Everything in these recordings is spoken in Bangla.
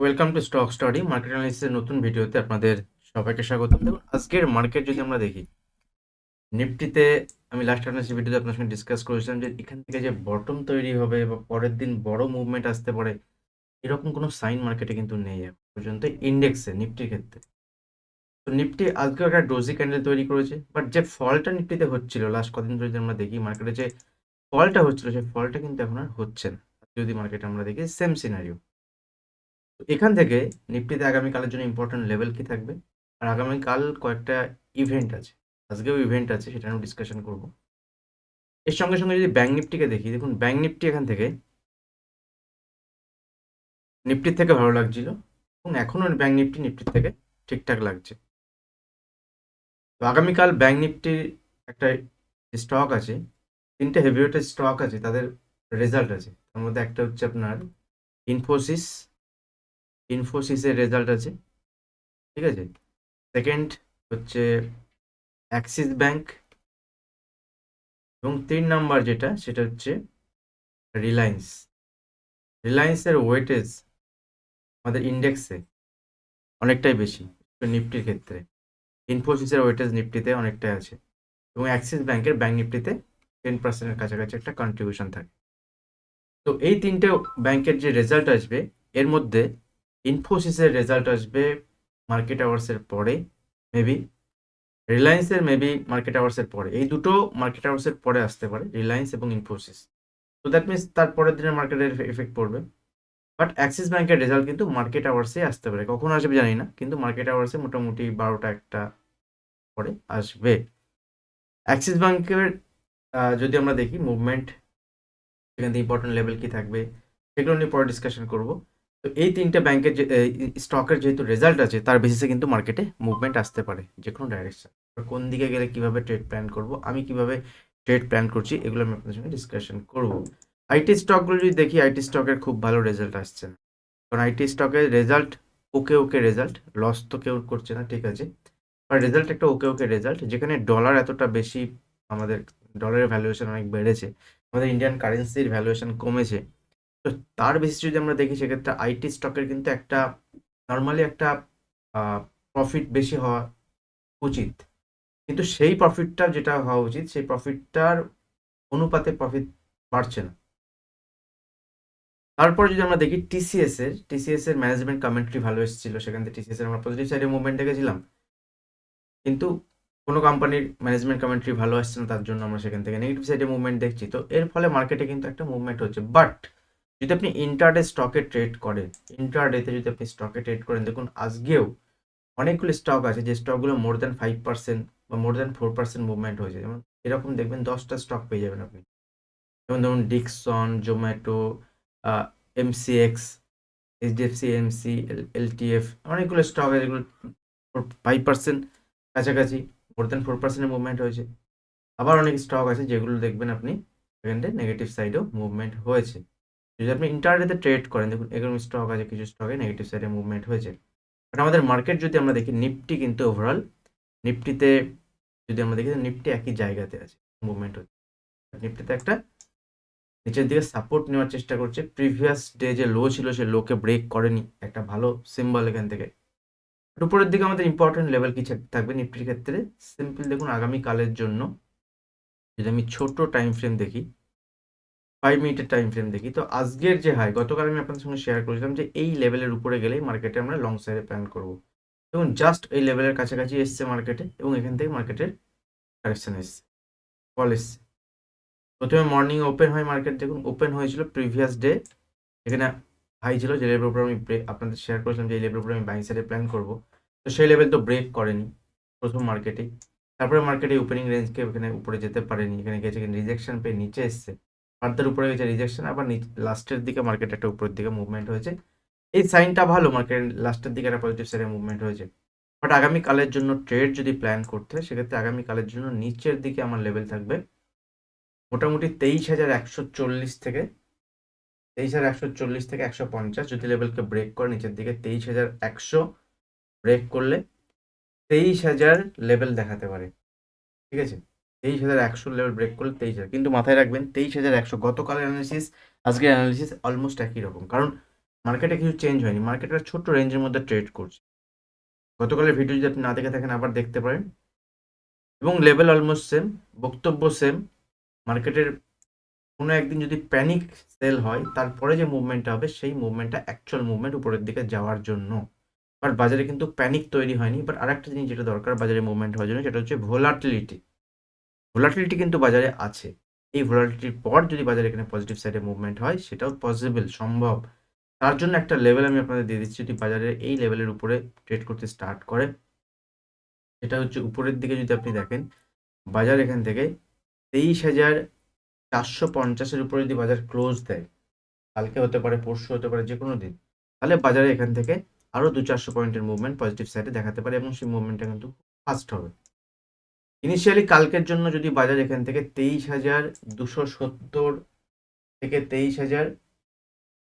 Welcome to stock study market অ্যানালিসিসের নতুন ভিডিওতে আপনাদের সবাইকে স্বাগতম দেখুন, আজকের মার্কেট যদি আমরা দেখি, নিফটিতে আমি লাস্ট অ্যানালিসিস ভিডিওতে আপনার সঙ্গে ডিসকাস করেছিলাম যে এখান থেকে যে বটম তৈরি হবে বা পরের দিন বড় মুভমেন্ট আসতে পারে, এরকম কোনো সাইন মার্কেটে কিন্তু নেই এখন পর্যন্ত ইন্ডেক্সে নিফটির ক্ষেত্রে। তো নিফটি আজকে একটা ডোজি ক্যান্ডেল তৈরি করেছে বাট যে ফলটা নিফটিতে হচ্ছিল লাস্ট কদিন ধরে যদি আমরা দেখি মার্কেটে যে ফলটা হচ্ছিল সেই ফলটা কিন্তু এখন আর হচ্ছে না। যদি মার্কেটে আমরা দেখি সেম সিনারিও তো এখান থেকে নিফটিতে আগামীকালের জন্য ইম্পর্টেন্ট লেভেল কি থাকবে? আর আগামীকাল কয়েকটা ইভেন্ট আছে। আজকেও ইভেন্ট আছে, সেটা আমি ডিসকাশন করব। এর সঙ্গে সঙ্গে যদি ব্যাঙ্ক নিফটিকে দেখি, দেখুন ব্যাঙ্ক নিফটি এখান থেকে নিফটির থেকে ভালো লাগছিল। এবং এখনও ব্যাঙ্ক নিফটি নিফটির থেকে ঠিকঠাক লাগছে। তো আগামীকাল ব্যাঙ্ক নিফটির একটা স্টক আছে, তিনটে হেভিওয়েটের স্টক আছে, তাদের রেজাল্ট আছে। তার মধ্যে একটা হচ্ছে আপনার ইনফোসিস ইনফোসিসের রেজাল্ট আছে, ঠিক আছে? সেকেন্ড হচ্ছে অ্যাক্সিস ব্যাংক এবং তিন নাম্বার যেটা, সেটা হচ্ছে রিলায়েন্স রিলায়েন্সের ওয়েটেজ আমাদের ইন্ডেক্সে অনেকটাই বেশি নিফটির ক্ষেত্রে। ইনফোসিসের ওয়েটেজ নিফটিতে অনেকটাই আছে এবং অ্যাক্সিস ব্যাংকের ব্যাংক নিফটিতে টেন পার্সেন্টের কাছাকাছি একটা কন্ট্রিবিউশন থাকে। তো এই তিনটে ব্যাংকের যে রেজাল্ট আসবে, এর মধ্যে ইনফোসিসের রেজাল্ট আসবে মার্কেট আওয়ার্সের পরে মেবি রিলায়েন্সের মেবি মার্কেট আওয়ার্সের পরে। এই দুটো মার্কেট আওয়ার্সের পরে আসতে পারে রিলায়েন্স এবং ইনফোসিস তো দ্যাট মিনস তার পরের দিনের মার্কেটের এফেক্ট পড়বে। বাট অ্যাক্সিস ব্যাংকের রেজাল্ট কিন্তু মার্কেট আওয়ার্সে আসতে পারে। কখন আসবে জানি না, কিন্তু মার্কেট আওয়ার্সে মোটামুটি বারোটা একটা পরে আসবে। অ্যাক্সিস ব্যাংকের যদি আমরা দেখি মুভমেন্ট সেখান ইম্পর্টেন্ট লেভেল কি থাকবে, সেগুলো নিয়ে পরে ডিসকাশন করব। তো এই তিনটে ব্যাংকের যে স্টকের যেহেতু রেজাল্ট আছে, তার বেসিসে কিন্তু মার্কেটে মুভমেন্ট আসতে পারে যে কোনো ডাইরেকশন কোন দিকে গেলে কীভাবে ট্রেড প্ল্যান করব, আমি কীভাবে ট্রেড প্ল্যান করছি, এগুলো আমি আপনাদের সঙ্গে ডিসকাশন করব। আইটি স্টকগুলো যদি দেখি আইটি স্টকের খুব ভালো রেজাল্ট আসছে না। কারণ আইটি স্টকের result okay okay result loss তো কেউ করছে না, ঠিক আছে? আর রেজাল্ট একটা ওকে ওকে রেজাল্ট যেখানে ডলার এতটা বেশি আমাদের ডলারের ভ্যালুয়েশন অনেক বেড়েছে, আমাদের ইন্ডিয়ান কারেন্সির ভ্যালুয়েশন কমেছে তো তার বেশি যদি আমরা দেখি, সেক্ষেত্রে আইটি স্টকের কিন্তু একটা নর্মালি একটা প্রফিট বেশি হওয়া উচিত। কিন্তু সেই প্রফিটটা যেটা হওয়া উচিত, সেই প্রফিটটার অনুপাতে প্রফিট বাড়ছে না। তারপর যদি আমরা দেখি টিসিএস এর টিসিএস এর ম্যানেজমেন্ট কমেন্ট্রি ভালো এসেছিল, সেখান থেকে টিসিএস এর আমরা পজিটিভ সাইডে মুভমেন্ট দেখেছিলাম। কিন্তু কোনো কোম্পানির ম্যানেজমেন্ট কমেন্ট্রি ভালো আসছে না, তার জন্য আমরা সেখান থেকে নেগেটিভ সাইডে মুভমেন্ট দেখছি। তো এর ফলে মার্কেটে কিন্তু একটা মুভমেন্ট হচ্ছে। বাট যদি আপনি ইন্টারডে স্টকে ট্রেড করেন ইন্টারডেতে যদি আপনি স্টকে ট্রেড করেন, দেখুন আজকেও অনেকগুলো স্টক আছে যে স্টকগুলো মোর দ্যান ফাইভ পার্সেন্ট বা more than four percent movement হয়েছে। যেমন এরকম দেখবেন দশটা স্টক পেয়ে যাবেন আপনি। যেমন ধরুন Dixon Zomato MCX HDFC MC LTF অনেকগুলো স্টক আছে যেগুলো ফাইভ পার্সেন্ট কাছাকাছি মোর দ্যান ফোর পার্সেন্টের মুভমেন্ট হয়েছে। আবার অনেক স্টক আছে যেগুলো দেখবেন আপনি সেখানে নেগেটিভ সাইডেও মুভমেন্ট হয়েছে। যদি আপনি ইন্টারনেটে ট্রেড করেন, দেখুন এরকম স্টক আছে, কিছু স্টকে নেগেটিভ সাইডে মুভমেন্ট হয়েছে। বাট আমাদের মার্কেট যদি আমরা দেখি নিফটি কিন্তু ওভারঅল নিফটিতে যদি আমরা দেখি নিফটি একই জায়গাতে আছে মুভমেন্ট হচ্ছে। নিফটিতে একটা নিচের দিকে সাপোর্ট নেওয়ার চেষ্টা করছে। প্রিভিয়াস ডে যে লো ছিল, সে লোকে ব্রেক করেনি। একটা ভালো সিম্বল এখান থেকে। উপরের দিকে আমাদের ইম্পর্টেন্ট লেভেল কিছু থাকবে নিফটির ক্ষেত্রে? সিম্পল দেখুন, আগামীকালের জন্য যদি আমি ছোট টাইম ফ্রেম দেখি ফাইভ মিনিটের টাইম ফ্রেম দেখি। তো আজকের যে হাই গতকাল আমি আপনাদের সঙ্গে শেয়ার করেছিলাম যে এই লেভেলের উপরে গেলেই মার্কেটে আমরা লং সাইডে প্ল্যান করব। এবং জাস্ট এই লেভেলের কাছাকাছি এসছে মার্কেটে এবং এখান থেকে মার্কেটের কারেকশন এসছে। ফল এসছে। প্রথমে মর্নিং ওপেন হয় মার্কেট দেখুন ওপেন হয়েছিল প্রিভিয়াস ডে এখানে হাই ছিল, যে লেভেলের উপরে আমি আপনাদের শেয়ার করেছিলাম যে এই লেভেলের উপরে আমি বাইং সাইডে প্ল্যান করব। তো সেই লেভেল তো ব্রেক করেনি প্রথম মার্কেটেই তারপরে মার্কেটে ওপেনিং রেঞ্জকে এখানে উপরে যেতে পারেনি। এখানে গেছে রিজেকশন পেয়ে নিচে এসছে। ফার্দার উপরে হয়েছে রিজেকশন আবার লাস্টের দিকে মার্কেট একটা উপরের দিকে মুভমেন্ট হয়েছে। এই সাইনটা ভালো মার্কেট লাস্টের দিকে একটা পজিটিভ সাইডে মুভমেন্ট হয়েছে। বাট আগামীকালের জন্য ট্রেড যদি প্ল্যান করতে হয়, সেক্ষেত্রে আগামীকালের জন্য নিচের দিকে আমার লেভেল থাকবে মোটামুটি তেইশ হাজার একশো চল্লিশ থেকে, তেইশ হাজার একশো চল্লিশ থেকে একশো পঞ্চাশ। যদি লেভেলকে ব্রেক করে নিচের দিকে তেইশ হাজার একশো ব্রেক করলে তেইশ হাজার লেভেল দেখাতে পারে। ঠিক আছে? তেইশ হাজার একশো লেভেল ব্রেক করলে তেইশ হাজার। কিন্তু মাথায় রাখবেন, তেইশ হাজার একশো, গতকালের অ্যানালিসিস আজকের অ্যানালিসিস অলমোস্ট একই রকম। কারণ মার্কেটে কিছু চেঞ্জ হয়নি। মার্কেটের ছোট্ট রেঞ্জের মধ্যে ট্রেড করছে। গতকালের ভিডিও যদি আপনি না দেখে থাকেন, আবার দেখতে পারেন। এবং লেভেল অলমোস্ট সেম বক্তব্য সেম মার্কেটের কোনো একদিন যদি প্যানিক সেল হয়, তারপরে যে মুভমেন্টটা হবে, সেই মুভমেন্টটা অ্যাকচুয়াল মুভমেন্ট উপরের দিকে যাওয়ার জন্য। বাট বাজারে কিন্তু প্যানিক তৈরি হয়নি। বাট আরেকটা জিনিস যেটা দরকার বাজারে মুভমেন্ট হওয়ার জন্য, সেটা হচ্ছে ভোলাটিলিটি ভোলাটিলিটি কিন্তু বাজারে আছে। এই ভোলাটিলিটির পর যদি বাজারে এখানে পজিটিভ সাইডে মুভমেন্ট হয়, সেটাও পসিবল সম্ভব। তার জন্য একটা লেভেল আমি আপনাদের দিয়ে দিচ্ছি। যদি বাজারে এই লেভেলের উপরে ট্রেড করতে স্টার্ট করে, সেটা হচ্ছে উপরের দিকে যদি আপনি দেখেন, বাজার এখান থেকে তেইশ হাজার চারশো পঞ্চাশের উপরে যদি বাজার ক্লোজ দেয়, কালকে হতে পারে, পরশু হতে পারে যে কোনো দিন, তাহলে বাজারে এখান থেকে আরও দু চারশো পয়েন্টের মুভমেন্ট পজিটিভ সাইডে দেখাতে পারে এবং সেই মুভমেন্টটা কিন্তু ফাস্ট হবে। ইনিশিয়ালি কালকের জন্য যদি বাজার এখান থেকে তেইশ হাজার দুশো সত্তর থেকে তেইশ হাজার,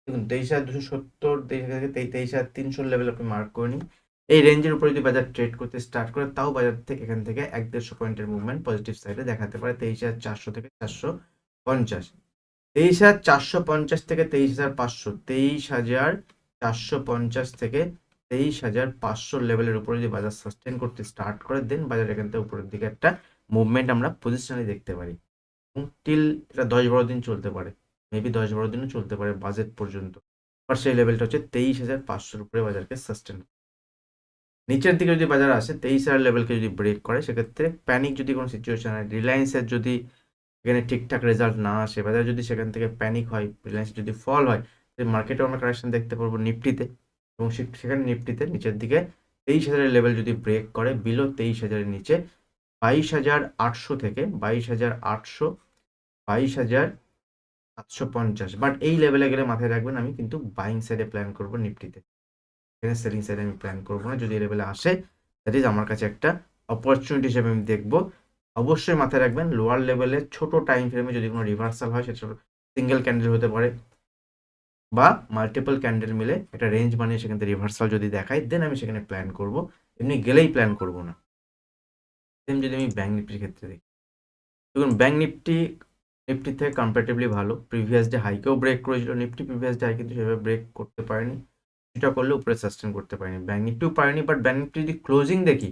দেখুন, তেইশ হাজার দুশো সত্তর, তেইশ হাজার থেকে তেইশ হাজার তিনশো লেভেল আপনি মার্ক করে নিন। এই রেঞ্জের উপরে যদি বাজার ট্রেড করতে স্টার্ট করে, তাও বাজার থেকে এখান থেকে এক দেড়শো পয়েন্টের মুভমেন্ট পজিটিভ সাইডে দেখাতে পারে, তেইশ হাজার চারশো থেকে চারশো পঞ্চাশ। তেইশ হাজার চারশো পঞ্চাশ থেকে তেইশ হাজার পাঁচশো, তেইশ হাজার চারশো পঞ্চাশ থেকে তেইশ হাজার পাঁচশো লেভেলের উপরে যদি বাজার সাস্টেন করতে স্টার্ট করে দেন বাজার এখান থেকে উপরের দিকে একটা মুভমেন্ট আমরা পজিশনে দেখতে পারি। এবং টিল এটা দশ বারো দিন চলতে পারে। মেবি দশ বারো দিনও চলতে পারে বাজেট পর্যন্ত। আর সেই লেভেলটা হচ্ছে তেইশ হাজার পাঁচশোর উপরে বাজারকে সাস্টেন নিচের দিকে যদি বাজার আসে, তেইশ হাজার লেভেলকে যদি ব্রেক করে, সেক্ষেত্রে প্যানিক যদি কোনো সিচুয়েশন হয় রিলায়েন্সের যদি এখানে ঠিকঠাক রেজাল্ট না আসে, বাজার যদি সেখান থেকে প্যানিক হয় রিলায়েন্স যদি ফল হয় মার্কেটে আমরা কারেকশন দেখতে পারব নিফটিতে এবং সেখানে নিফটিতে নিচের দিকে তেইশ হাজারের লেভেল যদি ব্রেক করে বিলো তেইশ হাজারের নিচে বাইশ হাজার আটশো থেকে বাইশ হাজার আটশো, বাইশ হাজার সাতশো পঞ্চাশ। বাট এই লেভেলে গেলে মাথায় রাখবেন, আমি কিন্তু বাইং সাইডে প্ল্যান করব নিফটিতে। এখানে সেলিং সাইডে আমি প্ল্যান করব না। যদি এই লেভেলে আসে দ্যাট ইজ আমার কাছে একটা অপরচুনিটি হিসেবে আমি দেখব। অবশ্যই মাথায় রাখবেন লোয়ার লেভেলে ছোট টাইম ফ্রেমে যদি কোনো রিভার্সাল হয়, সেটা সিঙ্গেল ক্যান্ডেল হতে পারে। বা মাল্টিপল ক্যান্ডেল মিলে একটা রেঞ্জ বানিয়ে সেখান থেকে রিভার্সাল যদি দেখায় দেন আমি সেখানে প্ল্যান করব। এমনি গেলেই প্ল্যান করব না। সেম যদি আমি ব্যাঙ্ক নিফটির ক্ষেত্রে দেখি। দেখুন ব্যাঙ্ক নিফটি নিফটি থেকে কম্পারেটিভলি ভালো। প্রিভিয়াস ডে হাইকেও ব্রেক করেছিল। নিফটি প্রিভিয়াস ডে হাই কিন্তু সেভাবে ব্রেক করতে পারেনি। সেটা করলে উপরে সাস্টেন করতে পারেনি। ব্যাঙ্ক নিফটিও পারেনি বাট ব্যাঙ্ক নিফটি যদি ক্লোজিং দেখি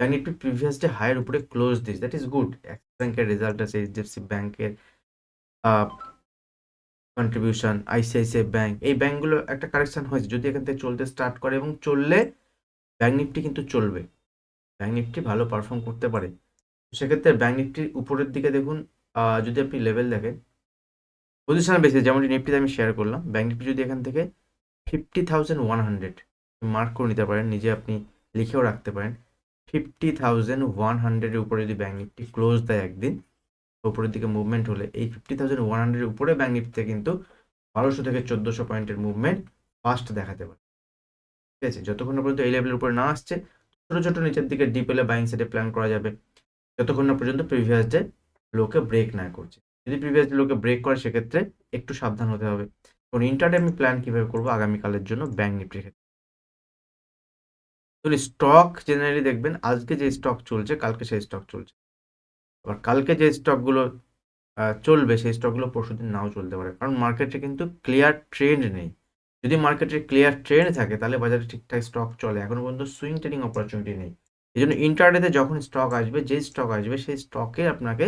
ব্যাঙ্ক নিফটি প্রিভিয়াস ডে হাইয়ের উপরে close this that is good axis ব্যাঙ্কের রেজাল্ট আছে এইচডিএফসি ব্যাঙ্কের কন্ট্রিবিউশন আইসিআইসিআই ব্যাঙ্ক এই ব্যাঙ্কগুলো একটা কারেকশন হয়েছে। যদি এখান থেকে চলতে স্টার্ট করে এবং চললে ব্যাঙ্ক নিফটি কিন্তু চলবে। ব্যাঙ্ক নিফটি ভালো পারফর্ম করতে পারে। সেক্ষেত্রে ব্যাঙ্ক নিফটির উপরের দিকে দেখুন যদি আপনি লেভেল দেখেন পজিশন বেসিস যেমন নিফটিতে আমি শেয়ার করলাম ব্যাঙ্ক নিফটি যদি এখান থেকে fifty thousand one hundred mark করে নিতে পারেন, নিজে আপনি লিখেও রাখতে পারেন ফিফটি থাউজেন্ড ওয়ান হান্ড্রেডের উপরে যদি ব্যাঙ্ক নিফটি ক্লোজ দেয় একদিন উপরের দিকে মুভমেন্ট হলে এই ফিফটি থাউজেন্ড ওয়ান হান্ড্রেডের উপরে ব্যাঙ্ক নিফটিতে কিন্তু বারোশো থেকে চোদ্দোশো পয়েন্টের মুভমেন্ট ফাস্ট দেখাতে পারে। ঠিক আছে? যতক্ষণ পর্যন্ত এই লেভেলের উপরে না আসছে, ছোটো ছোটো নিচের দিকে ডিপ এলে বাইং সাইডে প্ল্যান করা যাবে। যতক্ষণ না পর্যন্ত প্রিভিয়াস ডে লোকে ব্রেক না করছে। যদি প্রিভিয়াস ডে লোকে ব্রেক করে, সেক্ষেত্রে একটু সাবধান হতে হবে। কারণ ইন্টারডে আমি প্ল্যান কীভাবে করব? আগামীকালের জন্য ব্যাঙ্ক নিফটির ক্ষেত্রে। স্টক জেনারেলি দেখবেন, আজকে যে স্টক চলছে, কালকে সেই স্টক চলছে। আবার কালকে যে স্টকগুলো চলবে সেই স্টকগুলো পরশু দিন নাও চলতে পারে। কারণ মার্কেটে কিন্তু ক্লিয়ার ট্রেন্ড নেই। যদি মার্কেটে ক্লিয়ার ট্রেন্ড থাকে, তাহলে বাজারে ঠিকঠাক স্টক চলে। এখনও পর্যন্ত সুইং ট্রেডিং অপরচুনিটি নেই। এই জন্য ইন্টারডেতে যখন স্টক আসবে, যে স্টক আসবে, সেই স্টকে আপনাকে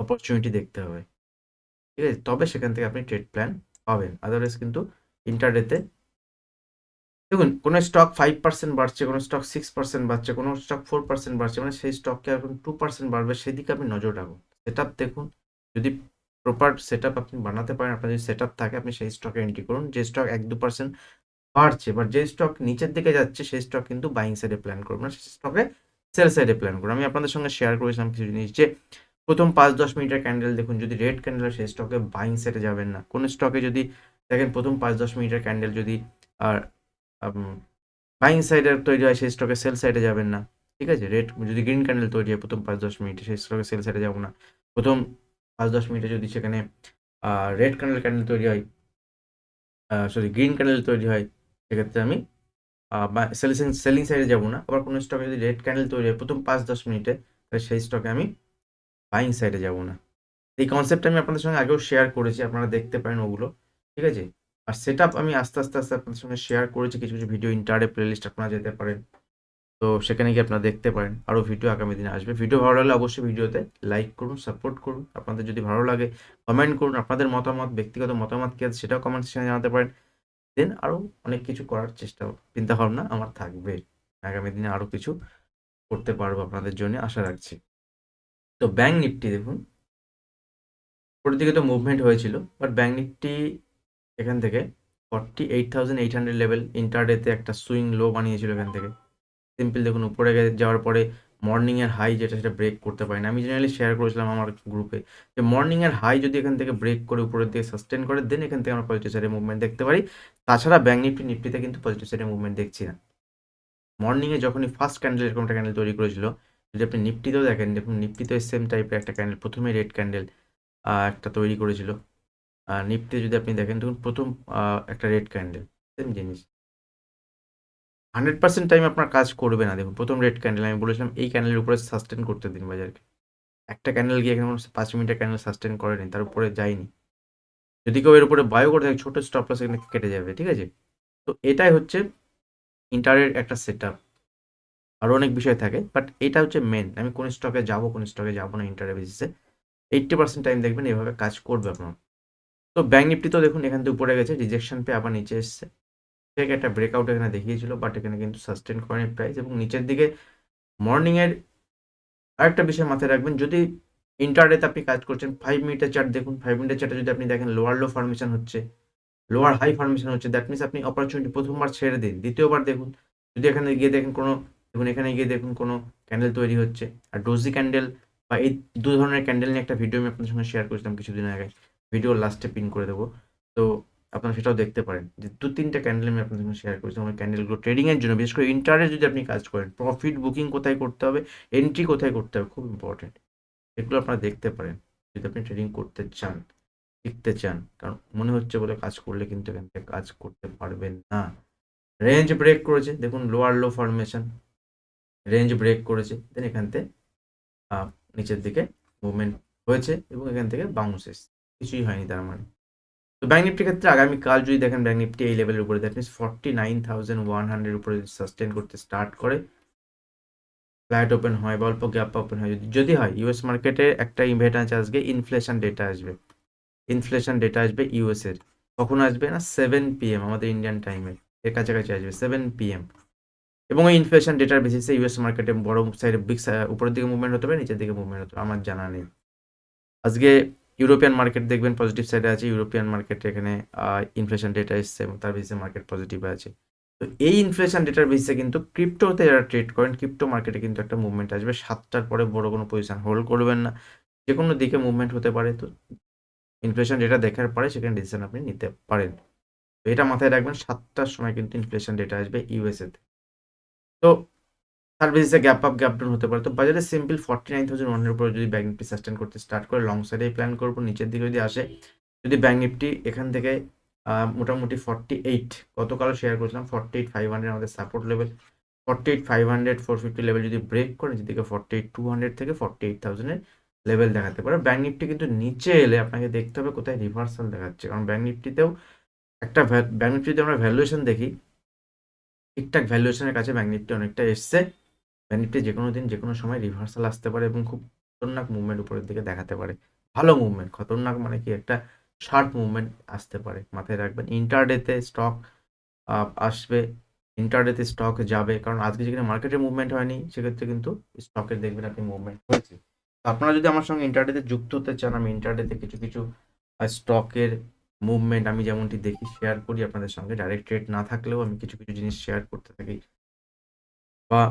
অপরচুনিটি দেখতে হবে। ঠিক আছে? তবে সেখান থেকে আপনি ট্রেড প্ল্যান পাবেন। আদারওয়াইজ কিন্তু ইন্টারডেতে দেখুন, কোনো স্টক ফাইভ পার্সেন্ট বাড়ছে, কোনো স্টক সিক্স পার্সেন্ট বাড়ছে, কোনো স্টক ফোর পার্সেন্ট বাড়ছে মানে সেই স্টককে এখন টু পার্সেন্ট বাড়বে, সেদিকে আপনি নজর রাখুন। সেট দেখুন, যদি প্রপার সেট আপ আপনি বানাতে পারেন, আপনার যদি সেট আপ থাকে, আপনি সেই স্টকে এন্ট্রি করুন। যে স্টক এক দু পার্সেন্ট বাড়ছে বাট যে স্টক নিচের দিকে যাচ্ছে, সেই স্টক কিন্তু বাইং সাইডে প্ল্যান করুন। না সেই স্টকে সেল সাইডে প্ল্যান করুন। আমি আপনাদের সঙ্গে শেয়ার করেছিলাম কিছু জিনিস, যে প্রথম পাঁচ দশ মিনিটের ক্যান্ডেল দেখুন, যদি রেড ক্যান্ডেল সেই স্টকে বাইং সাইডে যাবেন না। কোন স্টকে যদি দেখেন, প্রথম পাঁচ দশ মিনিটের ক্যান্ডেল যদি, আর বাইং সাইডে তৈরি হয়, সেই স্টকে সেল সাইডে যাবেন না। ঠিক আছে? রেড যদি গ্রিন ক্যান্ডেল তৈরি হয়, প্রথম পাঁচ, দশ মিনিটে সেই স্টকে সেল সাইডে যাব না। প্রথম পাঁচ, দশ মিনিটে যদি সেখানে রেড ক্যান্ডেল ক্যান্ডেল তৈরি হয় সরি গ্রিন ক্যান্ডেল তৈরি হয়, সেক্ষেত্রে আমি সেলিং সেলিং সাইডে যাব না। আবার কোনো স্টকে যদি রেড ক্যান্ডেল তৈরি হয়, প্রথম পাঁচ, দশ মিনিটে, তাহলে সেই স্টকে আমি বাইং সাইডে যাব না। এই কনসেপ্ট আমি আপনাদের সঙ্গে আগেও শেয়ার করেছি, আপনারা দেখতে পারেন ওগুলো। ঠিক আছে? আর সেট আমি আস্তে আস্তে আস্তে আপনাদের সঙ্গে শেয়ার করেছি কিছু কিছু ভিডিও ইন্টারে প্লেলিস্ট আপনারা যেতে পারেন। তো সেখানে গিয়ে আপনারা দেখতে পারেন। আরও ভিডিও আগামী দিনে আসবে। ভিডিও ভালো লাগলে অবশ্যই ভিডিওতে লাইক করুন সাপোর্ট করুন। আপনাদের যদি ভালো লাগে কমেন্ট করুন। আপনাদের মতামত, ব্যক্তিগত মতামত কী আছে সেটাও কমেন্ট সেখানে জানাতে পারেন। দেন আরও অনেক কিছু করার চেষ্টা চিন্তা ভাবনা আমার থাকবে। আগামী দিনে আরও কিছু করতে পারব আপনাদের জন্য, আশা রাখছি। তো ব্যাঙ্ক নিফটি দেখুন। দিকে তো মুভমেন্ট হয়েছিল বাট ব্যাঙ্ক নিফটি এখান থেকে forty eight thousand eight hundred level ইন্টারডেতে একটা সুইং লো বানিয়েছিল এখান থেকে। সিম্পল দেখুন, উপরে যাওয়ার পরে মর্নিংয়ের হাই যেটা, সেটা ব্রেক করতে পারি না। আমি জেনারেলি শেয়ার করেছিলাম আমার গ্রুপে যে মর্নিংয়ের হাই যদি এখান থেকে ব্রেক করে উপরের দিকে সাস্টেন করে দেন এখান থেকে আমরা পজিটিভ সাইডে মুভমেন্ট দেখতে পারি। তাছাড়া ব্যাঙ্ক নিফটি নিফটিতে কিন্তু পজিটিভ সাইডে মুভমেন্ট দেখছি না। মর্নিংয়ে যখনই ফার্স্ট ক্যান্ডেল এরকম একটা ক্যান্ডেল তৈরি করেছিল, যদি আপনি নিফটিতেও দেখেন, দেখুন নিফটিতেও সেম টাইপের একটা ক্যান্ডেল প্রথমে রেড ক্যান্ডেল একটা তৈরি করেছিল। নিফটি যদি আপনি দেখেন, দেখুন প্রথম একটা রেড ক্যান্ডেল সেম জিনিস। হান্ড্রেড পার্সেন্ট টাইম আপনার কাজ করবে না। দেখুন, প্রথম রেড ক্যান্ডেল আমি বলেছিলাম, এই ক্যান্ডেলের উপরে সাস্টেন করতে দিন বাজারকে। একটা ক্যান্ডেল গিয়ে এখানে পাঁচ মিনিটের ক্যান্ডেল সাস্টেন করেনি তার উপরে যায়নি। যদি কেউ এর উপরে বায়ো করে থাকে, ছোটো স্টপ লস এখানে কেটে যাবে, ঠিক আছে? তো এটাই হচ্ছে ইন্টারের একটা সেট আপ আরও অনেক বিষয় থাকে বাট এটা হচ্ছে মেন আমি কোন স্টকে যাব, কোন স্টকে যাব না ইন্টারের বেসিসে এইট্টি পার্সেন্ট টাইম দেখবেন এভাবে কাজ করবে আপনার। তো ব্যাঙ্ক নিফটি তো দেখুন এখান থেকে উপরে গেছে রিজেকশন পেয়ে আবার নিচে এসছে। থেকে একটা ব্রেকআউট এখানে দেখিয়েছিল বাট এখানে কিন্তু সাস্টেন করেনি প্রাইস এবং নিচের দিকে মর্নিংয়ের আরেকটা বিষয় মাথায় রাখবেন, যদি ইন্টারডেতে আপনি কাজ করছেন ফাইভ মিনিটের চার্ট দেখুন ফাইভ মিনিটের চার্টে যদি আপনি দেখেন লোয়ার লো ফর্মেশন হচ্ছে লোয়ার হাই ফর্মেশন হচ্ছে দ্যাট মিনস আপনি অপরচুনিটি প্রথমবার ছেড়ে দিন, দ্বিতীয়বার দেখুন, যদি এখানে গিয়ে দেখেন কোনো, দেখুন এখানে গিয়ে দেখুন কোনো ক্যান্ডেল তৈরি হচ্ছে, আর ডোজি ক্যান্ডেল বা এই দু ধরনের ক্যান্ডেল নিয়ে একটা ভিডিও আমি আপনাদের সঙ্গে শেয়ার করেছিলাম কিছুদিন আগে ভিডিও লাস্টে পিন করে দেবো। তো আপনারা সেটাও দেখতে পারেন। যে দু, তিনটা ক্যান্ডেল আমি আপনাদের সঙ্গে শেয়ার করেছিলাম আমার ক্যান্ডেলগুলো ট্রেডিংয়ের জন্য, বিশেষ করে ইন্টারে যদি আপনি কাজ করেন প্রফিট বুকিং কোথায় করতে হবে এন্ট্রি কোথায় করতে হবে, খুব ইম্পর্টেন্ট এগুলো আপনারা দেখতে পারেন। যদি আপনি ট্রেডিং করতে চান, শিখতে চান, কারণ মনে হচ্ছে বলে কাজ করলে কিন্তু এখান থেকে কাজ করতে পারবেন না। রেঞ্জ ব্রেক করেছে। দেখুন lower low formation range break করেছে। দেন এখান থেকে নিচের দিকে মুভমেন্ট হয়েছে এবং এখান থেকে বাউন্স এসছে। কিছুই হয়নি তার মানে। তো ব্যাঙ্ক নিফটির ক্ষেত্রে আগামীকাল যদি দেখেন ব্যাঙ্ক নিফটি এই লেভেলের উপরে that means forty nine thousand one hundred উপরে যদি সাস্টেন করতে স্টার্ট করে ফ্ল্যাট ওপেন হয় বা অল্প গ্যাপ ওপেন হয়, যদি যদি হয় ইউএস মার্কেটে একটা ইনভেট আছে আজকে ইনফ্লেশন ডেটা আসবে। ইনফ্লেশন ডেটা আসবে ইউএস এর। কখন আসবে না? সেভেন পিএম আমাদের ইন্ডিয়ান টাইমে এর কাছাকাছি আসবে সেভেন পিএম এবং ওই ইনফ্লেশন ডেটার বেসিসে ইউএস মার্কেটে বড় সাইডে বিগ উপরের দিকে মুভমেন্ট হতে পারে, নিচের দিকে মুভমেন্ট হতে পারে, আমার জানা নেই। আজকে ইউরোপিয়ান মার্কেট দেখবেন পজিটিভ সাইডে আছে ইউরোপিয়ান মার্কেট এখানে ইনফ্লেশন ডেটা এসছে এবং তার বেসিসে মার্কেট পজিটিভ আছে। তো এই ইনফ্লেশন ডেটার বেসিসে কিন্তু ক্রিপ্টোতে যারা ট্রেড করেন ক্রিপ্টো মার্কেটে কিন্তু একটা মুভমেন্ট আসবে। সাতটার পরে বড় কোনো পজিশন হোল্ড করবেন না। যে কোনো দিকে মুভমেন্ট হতে পারে তো ইনফ্লেশন ডেটা দেখার পরে সেখানে ডিসিশন আপনি নিতে পারেন। তো এটা মাথায় রাখবেন, সাতটার সময় কিন্তু ইনফ্লেশন ডেটা আসবে ইউএসএতে তো বেসিসে গ্যাপ আপ গ্যাপ ডাউন হতে পারে। তো বাজারে সিম্পল ফর্টি নাইন থাউজেন্ড ওয়ানের উপরে যদি ব্যাঙ্ক নিফটি সাস্টেন করতে স্টার্ট করে লং সাইডে প্ল্যান করব, নিচের দিকে যদি আসে, যদি ব্যাঙ্ক নিফটি এখান থেকে মোটামুটি ফর্টি এইট গতকাল শেয়ার করেছিলাম ফর্টি এইট ফাইভ হান্ড্রেড আমাদের support level forty eight five hundred four fifty level যদি ব্রেক করে যেদিকে ফর্টি এইট টু হান্ড্রেড থেকে ফর্টি এইট থাউজেন্ডের লেভেল দেখাতে পারে। ব্যাঙ্ক নিফটি কিন্তু নিচে এলে আপনাকে দেখতে হবে কোথায় রিভার্সাল দেখাচ্ছে। কারণ ব্যাঙ্ক নিফটিতেও একটা ব্যাঙ্ক নিফটিতে আমরা ভ্যালুয়েশন দেখি। ঠিকঠাক ভ্যালুয়েশনের কাছে ব্যাঙ্ক নিফটি অনেকটা এসছে। ব্যাঙ্ক নিফটি যে কোনো দিন, যে কোনো সময় রিভার্সাল আসতে পারে এবং খুব খতরনাক মুভমেন্ট উপরের দিকে দেখাতে পারে। ভালো মুভমেন্ট খতরনাক মানে কি? একটা শার্প মুভমেন্ট আসতে পারে। মাথায় রাখবেন ইন্টারডেতে স্টক আসবে ইন্টারডেতে স্টক যাবে। কারণ আজকে যেখানে মার্কেটে মুভমেন্ট হয়নি, সেক্ষেত্রে কিন্তু স্টকের দেখবেন আপনি মুভমেন্ট হয়েছে। আপনারা যদি আমার সঙ্গে ইন্টারডেতে যুক্ত হতে চান, আমি ইন্টারডেতে কিছু কিছু স্টকের মুভমেন্ট আমি যেমনটি দেখি শেয়ার করি, আপনাদের সঙ্গে ডাইরেক্ট রেট না থাকলেও আমি কিছু কিছু জিনিস শেয়ার করতে থাকি। বা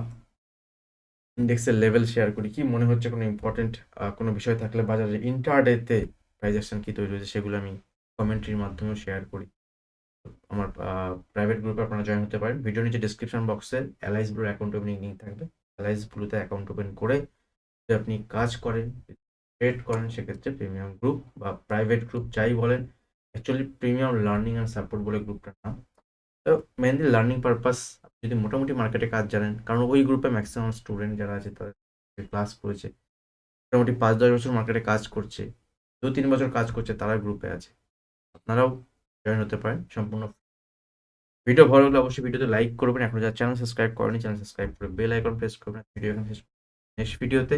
ইন্ডেক্সের লেভেল শেয়ার করি কি? মনে হচ্ছে কোনো ইম্পর্টেন্ট কোনো বিষয় থাকলে বাজারে ইন্টারডেতে প্রাইস অ্যাকশন কী তৈরি হয়েছে সেগুলো আমি কমেন্ট্রির মাধ্যমেও শেয়ার করি। আমার প্রাইভেট গ্রুপে আপনারা জয়েন হতে পারেন। ভিডিও নিচে ডিসক্রিপশন বক্সে অ্যালাইস ব্লুর অ্যাকাউন্ট ওপেনিং লিঙ্ক থাকবে। অ্যালাইস ব্লুতে অ্যাকাউন্ট ওপেন করে যদি আপনি কাজ করেন ট্রেড করেন, সেক্ষেত্রে প্রিমিয়াম গ্রুপ বা প্রাইভেট গ্রুপ যাই বলেন actually premium learning and support বলে গ্রুপটার নাম। তো মেনলি লার্নিং পারপাস যদি মোটামুটি মার্কেটে কাজ জানেন, কারণ ওই গ্রুপে ম্যাক্সিমাম স্টুডেন্ট যারা আছে তাদের ক্লাস করেছে, মোটামুটি পাঁচ দশ বছর মার্কেটে কাজ করছে, দু তিন বছর কাজ করছে, তারা গ্রুপে আছে। আপনারাও জয়েন হতে পারেন, সম্পূর্ণ ভিডিও ভালো লাগলে অবশ্যই ভিডিওতে লাইক করবেন। এখন যারা চ্যানেল সাবস্ক্রাইব করেনি চ্যানেল সাবস্ক্রাইব করে বেল আইকন প্রেস করবেন। ভিডিও এখানে নেক্সট ভিডিওতে